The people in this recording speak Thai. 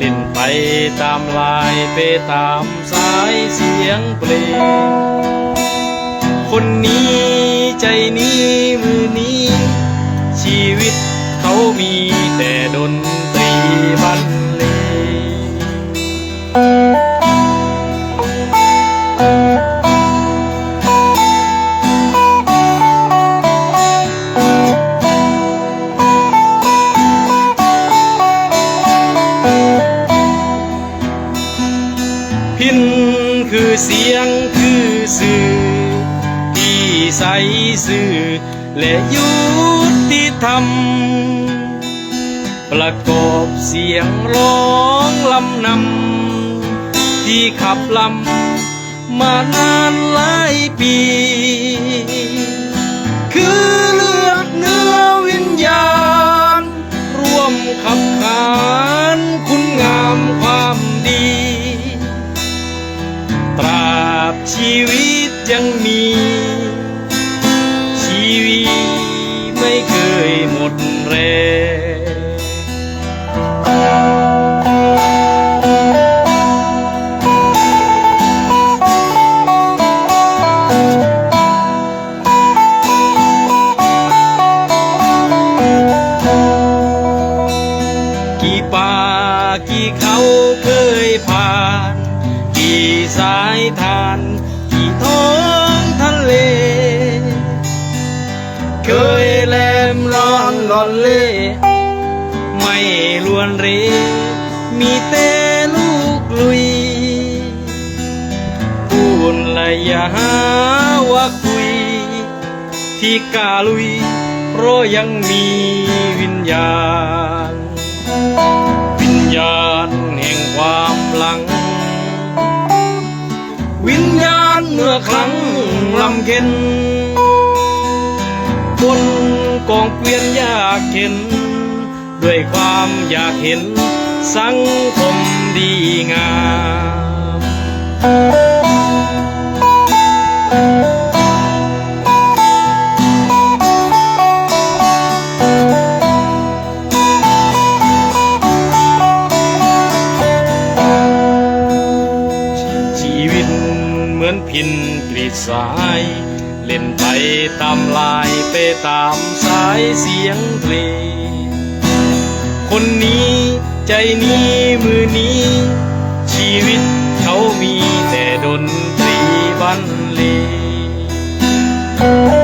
ลิ่นไปตามลายไปตามสายเสียงเพลง คนนี้ใจนี้มือนี้ ชีวิตเขามีแต่ดน พินคือเสียงคือสื่อ ที่ใสสื่อ และยุติธรรม ประกอบเสียงร้องลำนำ ที่ขับลำมานานหลายปี คือเลือดเนื้อวิญญาณ ร่วมขับขานคุณงามความ ชีวิตยังมี ชีวิตไม่เคยหมดแรงกี่ป่ากี่เขาเคยผ่าน กี่สายทาน ท้องทะเล เคยแลมร้อนหลอนเล่ไม่ลวนเร มีแต่ลูกลุยพูนละอย่าหาว่าคุย ที่กาลุย เพราะยังมีวิญญาณ เมื่อครั้งลำเก็นบนกองเกวียนอยากเห็น ด้วยความอยากเห็นสังคมดีงาม กินกรีดสาย เล่นไปตามลายไปตามสายเสียงเพลคนนี้ใจนี้มือนี้ ชีวิตเขามีแต่ดนตรีบันเลง